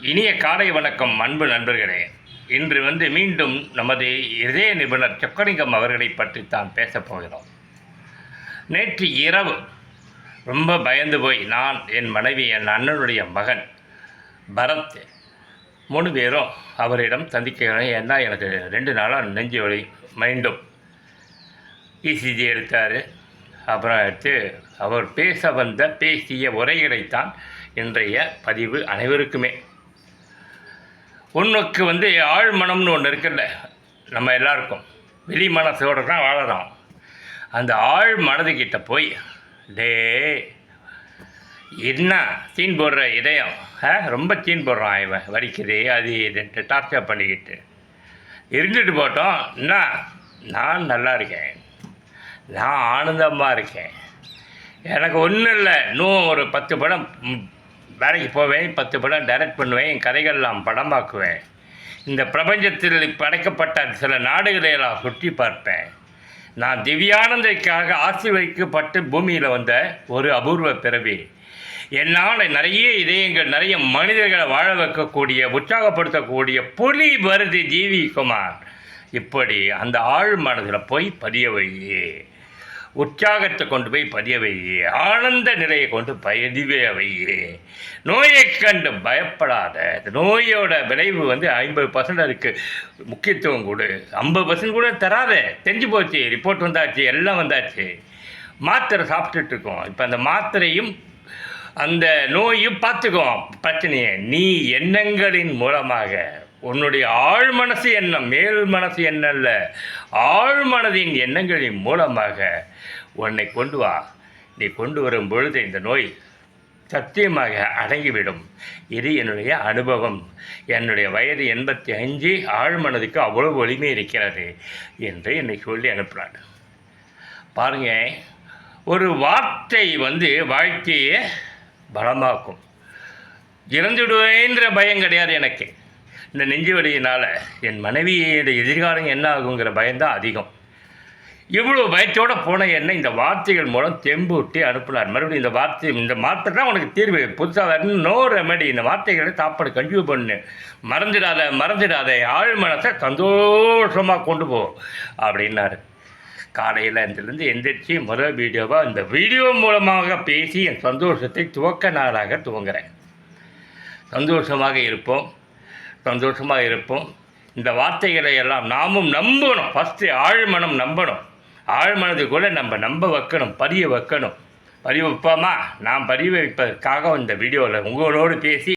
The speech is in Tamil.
இனிய காலை வணக்கம் அன்பு நண்பர்களே. இன்று வந்து மீண்டும் நமது இதய நிபுணர் சொக்கலிங்கம் அவர்களை பற்றி தான் பேசப் போகிறோம். நேற்று இரவு ரொம்ப பயந்து போய் நான் என் மனைவி என் அண்ணனுடைய மகன் பரத் மூணு பேரும் அவரிடம் சந்திக்கிறேன். ஏன்னா எனக்கு ரெண்டு நாளாக நெஞ்சு வலி மைண்டும் இசிஜி எடுத்தார். அப்புறம் எடுத்து அவர் பேச வந்த பேசிய உரைகளைத்தான் இன்றைய பதிவு அனைவருக்குமே உனக்கு வந்து ஆழ்மனம்னு ஒன்று இருக்குல்ல நம்ம எல்லாருக்கும். வெளி மனசோடு தான் வாழறோம். அந்த ஆழ் மனதுக்கிட்ட போய் டே என்ன சீன் போடுற இதயம்? ஆ ரொம்ப சீன் போடுறான் இவன் வலிக்குது அது இதுன்ட்டு டார்ச்சர் பண்ணிக்கிட்டு. இருந்துட்டு போட்டோம் என்ன? நான் நல்லா இருக்கேன். நான் ஆனந்தமாக இருக்கேன். எனக்கு ஒன்றும் இல்லை. இன்னும் ஒரு பத்து படம் வேலைக்கு போவேன் பத்து படம் டைரக்ட் பண்ணுவேன் என் கதைகள்லாம் படமாக்குவேன். இந்த பிரபஞ்சத்தில் படைக்கப்பட்ட சில நாடுகளை நான் சுற்றி பார்ப்பேன். நான் திவ்யானந்தைக்காக ஆசீர்வதிக்கப்பட்டு பூமியில் வந்த ஒரு அபூர்வ பிறவி. என்னால் நிறைய இதயங்கள் நிறைய மனிதர்களை வாழ வைக்கக்கூடிய உற்சாகப்படுத்தக்கூடிய புலி வருது ஜீவி குமார். இப்படி அந்த ஆழ் மனதில் போய் பதிய வையே. உற்சாகத்தை கொண்டு போய் பதிய ஆனந்த நிலையை கொண்டு பதிய நோயை கண்டு பயப்படாத நோயோட விளைவு வந்து ஐம்பது பர்சன்ட் அதுக்கு முக்கியத்துவம் கொடு. ஐம்பது பர்சன்ட் கூட தராத தெரிஞ்சு போச்சு ரிப்போர்ட் வந்தாச்சு எல்லாம் வந்தாச்சு. மாத்திரை சாப்பிட்டுட்டு இருக்கோம். இப்போ அந்த மாத்திரையும் அந்த நோயும் பார்த்துக்குவோம் பிரச்சனையை நீ எண்ணங்களின் மூலமாக உன்னுடைய ஆழ் மனசு எண்ணம் மேல் மனசு எண்ணம் அல்ல ஆழ் மனதின் எண்ணங்களின் மூலமாக உன்னை கொண்டு வா. நீ கொண்டு வரும் பொழுது இந்த நோய் சத்தியமாக அடங்கிவிடும். இது என்னுடைய அனுபவம். என்னுடைய வயது எண்பத்தி அஞ்சு ஆழ்மனதுக்கு அவ்வளவு வலிமை இருக்கிறது என்று என்னை சொல்லி அனுப்புகிறான் பாருங்க ஒரு வார்த்தை வந்து வாழ்க்கையை பலமாக்கும். இறந்துடுவேன்ற பயம் கிடையாது எனக்கு. இந்த நெஞ்சு வலியினால் என் மனைவியோட எதிர்காலம் என்ன ஆகுங்கிற பயம்தான் அதிகம். இவ்வளோ பயத்தோடு போன என்ன இந்த வார்த்தைகள் மூலம் தெம்பூட்டி அனுப்பினார். மறுபடியும் இந்த வார்த்தை இந்த மாத்திரை தான் உனக்கு தீர்வு. புதுசாக வரணும் நோ ரெமெடி இந்த வார்த்தைகளை சாப்பாடு கன்டினியூ பண்ணு. மறந்துடாத மறந்துடாத ஆழ் மனசை சந்தோஷமாக கொண்டு போ அப்படின்னாரு. காலையில் இருந்து எந்திரிச்சு முதல் வீடியோவாக இந்த வீடியோ மூலமாக பேசி என் சந்தோஷத்தை துவக்க நாளாக துவங்குறேன். சந்தோஷமாக இருப்போம். சந்தோஷமாக இருப்போம் இந்த வார்த்தைகளை எல்லாம் நாமும் நம்பணும். ஃபஸ்ட்டு ஆழ்மனம் நம்பணும். ஆழ்மனதுக்குள்ளே நம்ம நம்ப வைக்கணும் பரிய வைக்கணும். பரிய வைப்போமா? நான் பதிய வைப்பதற்காக இந்த வீடியோவில் உங்களோடு பேசி